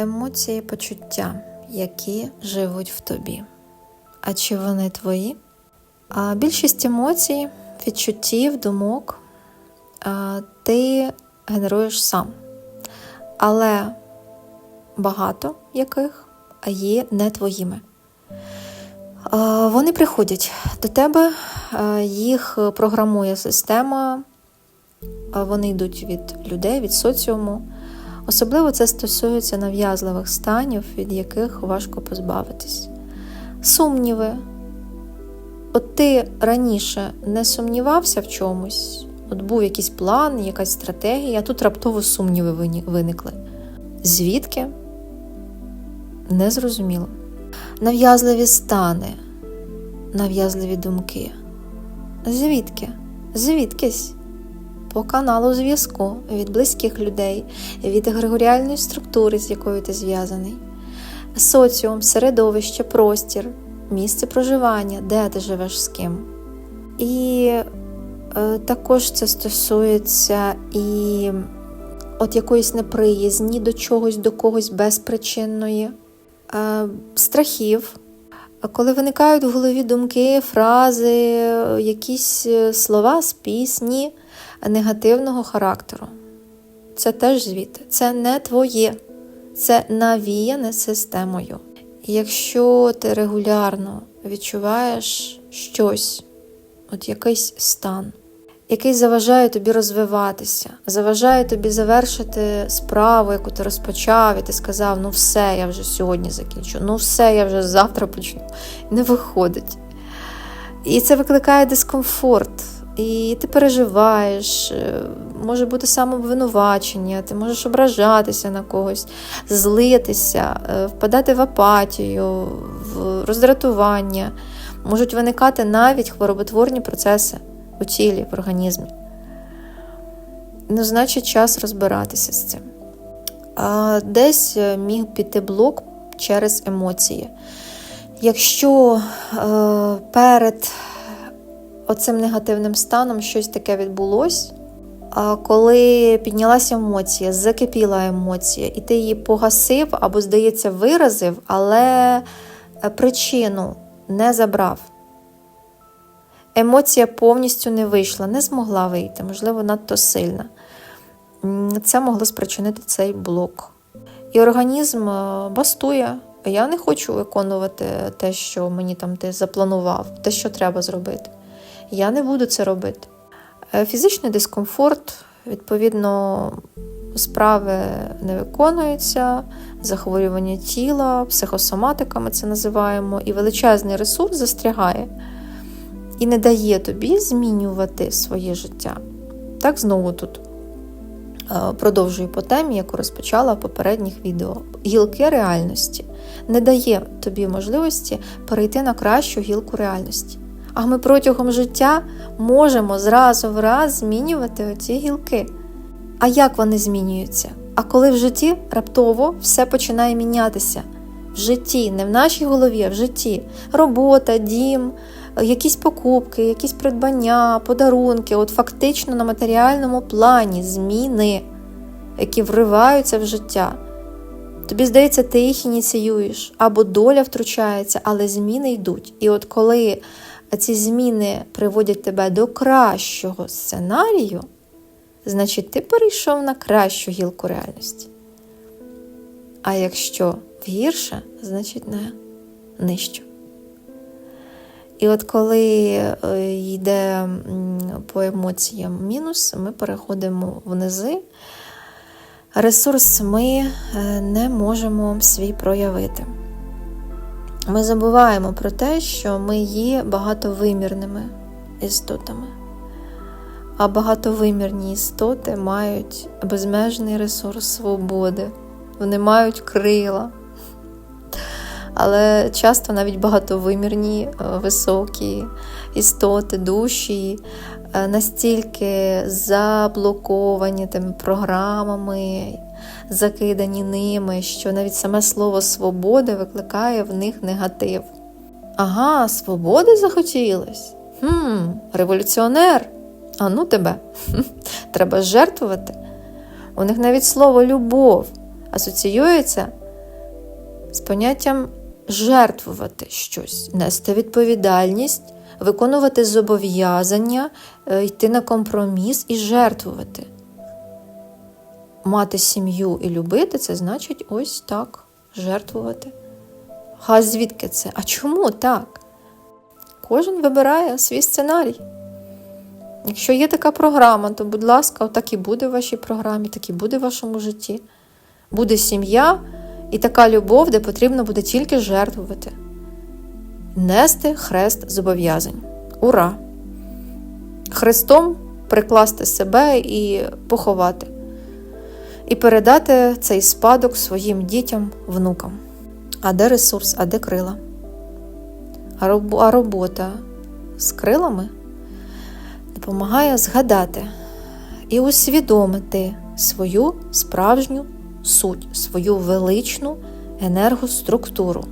емоції, почуття, які живуть в тобі. А чи вони твої? А більшість емоцій, відчуттів, думок а, ти генеруєш сам. Але багато яких є не твоїми. А, Вони приходять до тебе, їх програмує система, вони йдуть від людей, від соціуму. Особливо це стосується нав'язливих станів, від яких важко позбавитись. Сумніви. От ти раніше не сумнівався в чомусь, от був якийсь план, якась стратегія, тут раптово сумніви виникли. Звідки? Незрозуміло. Нав'язливі стани, нав'язливі думки. Звідки? Звідкись? По каналу зв'язку від близьких людей, від егрегоріальної структури, з якою ти зв'язаний, соціум, середовище, простір, місце проживання, де ти живеш з ким. І е, також це стосується і от якоїсь неприязні до чогось, до когось безпричинної, е, страхів. Коли виникають в голові думки, фрази, якісь е, слова з пісні негативного характеру. Це теж звідти. Це не твоє, це навіяне системою. Якщо ти регулярно відчуваєш щось, от якийсь стан, який заважає тобі розвиватися, заважає тобі завершити справу, яку ти розпочав, і ти сказав, ну все, я вже сьогодні закінчу, ну все, я вже завтра почну. Не виходить. І це викликає дискомфорт. І ти переживаєш, е, може бути самообвинувачення, ти можеш ображатися на когось, злитися, е, впадати в апатію, в роздратування. Можуть виникати навіть хвороботворні процеси у тілі, в організмі. Ну, значить, час розбиратися з цим. А Десь е, міг піти блок через емоції. Якщо е, перед оцим негативним станом щось таке відбулось, а коли піднялася емоція, закипіла емоція, і ти її погасив або, здається, виразив, але причину не забрав. Емоція повністю не вийшла, не змогла вийти, можливо, надто сильна. Це могло спричинити цей блок. І організм е, бастує. Я не хочу виконувати те, що мені там ти запланував, те, що треба зробити. Я не буду це робити. Е, Фізичний дискомфорт, відповідно, справи не виконуються, захворювання тіла, психосоматика ми це називаємо, і величезний ресурс застрягає і не дає тобі змінювати своє життя. Так, знову тут е, продовжую по темі, яку розпочала в попередніх відео. Гілки реальності не дає тобі можливості перейти на кращу гілку реальності. А ми протягом життя можемо зразу в раз змінювати оці гілки. А як вони змінюються? А коли в житті раптово все починає мінятися. В житті, не в нашій голові, а в житті. Робота, дім, якісь покупки, якісь придбання, подарунки, от фактично на матеріальному плані зміни, які вриваються в життя. Тобі здається, ти їх ініціюєш, або доля втручається, але зміни йдуть. І от коли ці зміни приводять тебе до кращого сценарію, значить ти перейшов на кращу гілку реальності. А якщо в гірше, значить на нижчу. І от коли е, йде по емоціям мінус, ми переходимо внизи. Ресурс ми е, не можемо свій проявити. Ми забуваємо про те, що ми є багатовимірними істотами. А багатовимірні істоти мають безмежний ресурс свободи, вони мають крила. Але часто навіть багатовимірні високі істоти, душі настільки заблоковані тими програмами, закидані ними, що навіть саме слово свобода викликає в них негатив. Ага, свободи захотілось? Хм, Революціонер. А ну тебе, треба жертвувати. У них навіть слово любов асоціюється з поняттям жертвувати щось, нести відповідальність, виконувати зобов'язання, е, йти на компроміс і жертвувати. Мати сім'ю і любити це значить ось так жертвувати. А звідки це? А чому так? Кожен вибирає свій сценарій. Якщо є така програма, то, будь ласка, так і буде в вашій програмі, так і буде в вашому житті. Буде сім'я і така любов, де потрібно буде тільки жертвувати. Нести хрест зобов'язань. Ура! Хрестом прикласти себе і поховати. І передати цей спадок своїм дітям, внукам. А де ресурс, а де крила? А роб- а робота з крилами допомагає згадати і усвідомити свою справжню суть, свою величну енергоструктуру.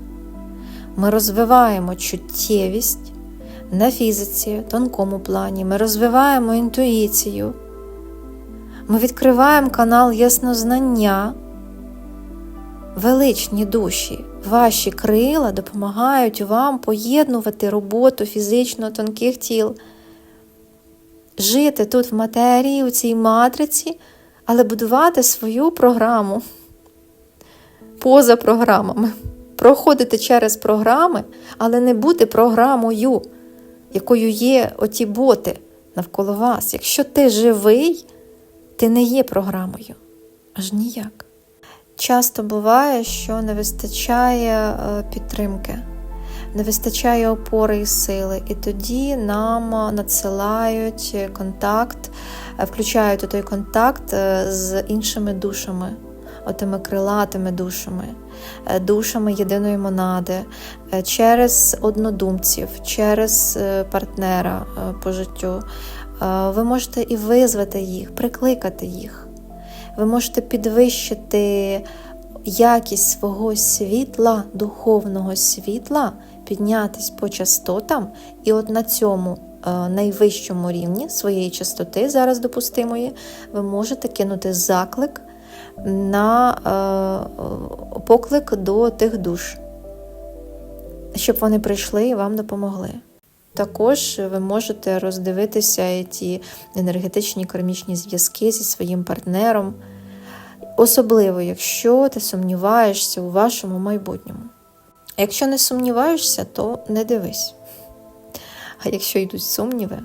Ми розвиваємо чуттєвість на фізиці, тонкому плані, ми розвиваємо інтуїцію, ми відкриваємо канал яснознання. Величні душі, ваші крила допомагають вам поєднувати роботу фізично тонких тіл, жити тут в матерії, у цій матриці, але будувати свою програму поза програмами, проходити через програми, але не бути програмою, якою є оті боти навколо вас. Якщо ти живий, ти не є програмою. Аж ніяк. Часто буває, що не вистачає е, підтримки, не вистачає опори і сили, і тоді нам надсилають контакт, е, включають у той контакт е, з іншими душами, отими крилатими душами, е, душами єдиної монади, е, через однодумців, через е, партнера е, по життю. Е, Ви можете і визвати їх, прикликати їх. Ви можете підвищити якість свого світла, духовного світла, піднятись по частотам, і от на цьому е, найвищому рівні своєї частоти, зараз допустимої, ви можете кинути заклик на е, поклик до тих душ, щоб вони прийшли і вам допомогли. Також ви можете роздивитися ті енергетичні кармічні зв'язки зі своїм партнером, особливо, якщо ти сумніваєшся у вашому майбутньому. Якщо не сумніваєшся, то не дивись. А якщо йдуть сумніви,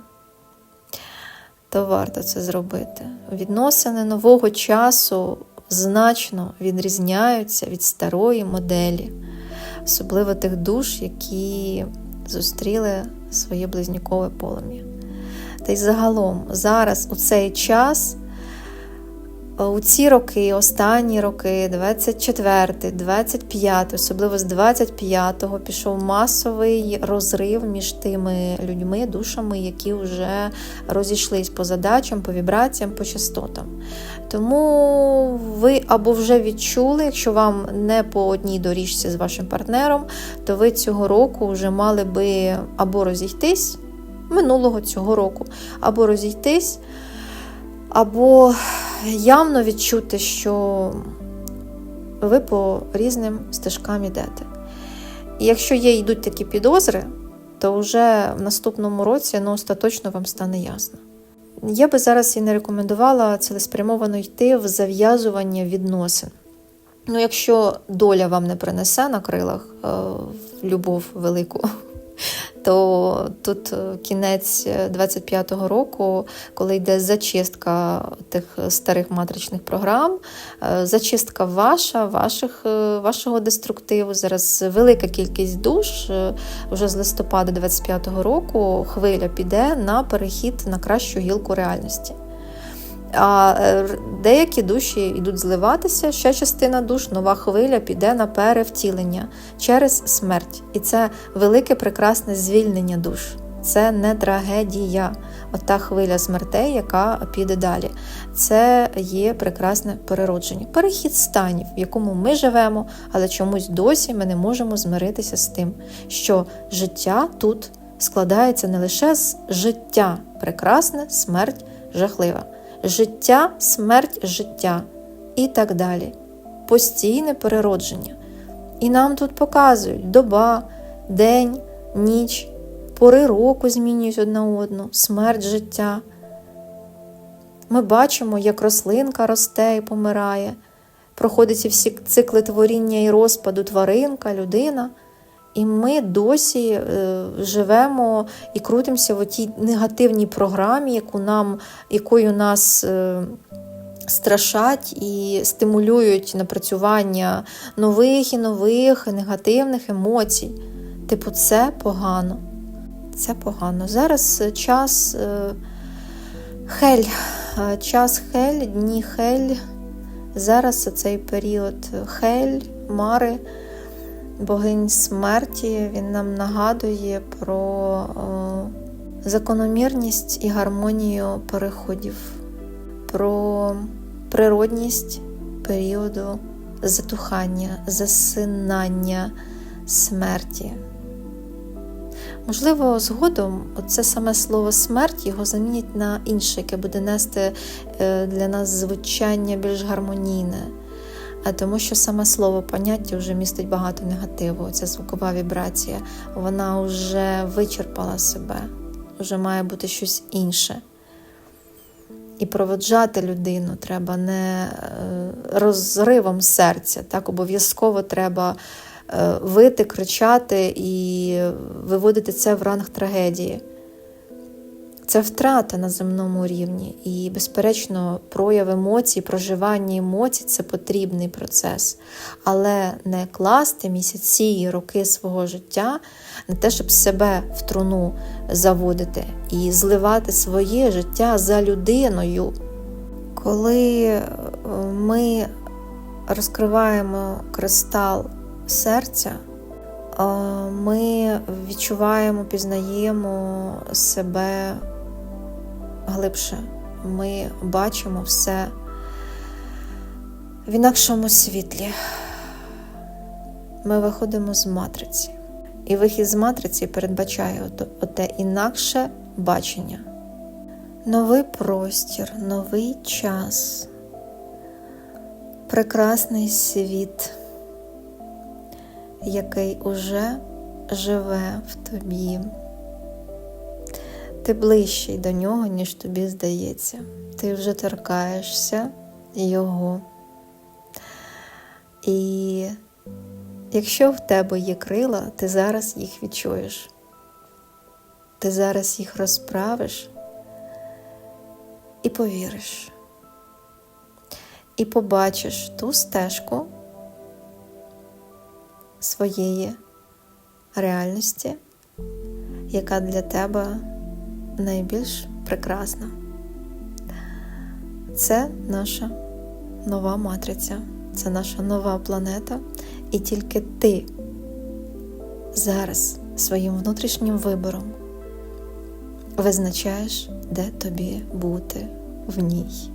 то варто це зробити. Відносини нового часу значно відрізняються від старої моделі, особливо тих душ, які зустріли своє близнюкове полум'я. Та й загалом зараз у цей час, у ці роки, останні роки, 24, 25, особливо з 25-го, пішов масовий розрив між тими людьми, душами, які вже розійшлись по задачам, по вібраціям, по частотам. Тому ви або вже відчули, якщо вам не по одній доріжці з вашим партнером, то ви цього року вже мали би або розійтись минулого цього року, або розійтись, або явно відчути, що ви по різним стежкам йдете. І якщо є йдуть такі підозри, то вже в наступному році ну, остаточно вам стане ясно. Я би зараз і не рекомендувала цілеспрямовано йти в зав'язування відносин. Ну, якщо доля вам не принесе на крилах е, любов велику, то тут е, кінець 25-го року, коли йде зачистка тих старих матричних програм, е, зачистка ваша, ваших, е, вашого деструктиву. Зараз велика кількість душ е, вже з листопада 25-го року хвиля піде на перехід на кращу гілку реальності. А е, деякі душі йдуть зливатися, ще частина душ, нова хвиля піде на перевтілення через смерть. І це велике прекрасне звільнення душ. Це не трагедія, ота хвиля смертей, яка піде далі. Це є прекрасне переродження. Перехід станів, в якому ми живемо, але чомусь досі ми не можемо змиритися з тим, що життя тут складається не лише з життя прекрасне, смерть жахлива життя, смерть, життя і так далі. Постійне переродження. І нам тут показують доба, день, ніч, пори року змінюють одна одну, смерть життя. Ми бачимо, як рослинка росте і помирає, проходить всі цикли творіння і розпаду тваринка, людина. І ми досі е, живемо і крутимося в тій негативній програмі, яку нам, якою нас е, страшать і стимулюють напрацювання нових і нових негативних емоцій. Типу, це погано. Це погано. Зараз час е, хель, е, час хель, дні хель. Зараз цей період хель, мари богинь смерті, він нам нагадує про е, закономірність і гармонію переходів, про природність періоду затухання, засинання смерті. Можливо, згодом це саме слово смерть його замінять на інше, яке буде нести е, для нас звучання більш гармонійне. Тому що саме слово поняття вже містить багато негативу. Ця звукова вібрація, вона вже вичерпала себе, вже має бути щось інше. І проводжати людину треба не е, розривом серця, так обов'язково треба е, вити, кричати і виводити це в ранг трагедії. Це втрата на земному рівні, і, безперечно, прояв емоцій, проживання емоцій це потрібний процес, але не класти місяці і роки свого життя на те, щоб себе в труну заводити і зливати своє життя за людиною. Коли ми розкриваємо кристал серця, ми відчуваємо, пізнаємо себе глибше. Ми бачимо все в інакшому світлі. Ми виходимо з матриці. І вихід з матриці передбачає оте інакше бачення. Новий простір, новий час, прекрасний світ, який уже живе в тобі. Ти ближчий до нього, ніж тобі здається. Ти вже торкаєшся його. І якщо в тебе є крила, ти зараз їх відчуєш. Ти зараз їх розправиш і повіриш. І побачиш ту стежку своєї реальності, яка для тебе найбільш прекрасна. Це наша нова матриця, це наша нова планета, і тільки ти зараз своїм внутрішнім вибором визначаєш, де тобі бути в ній.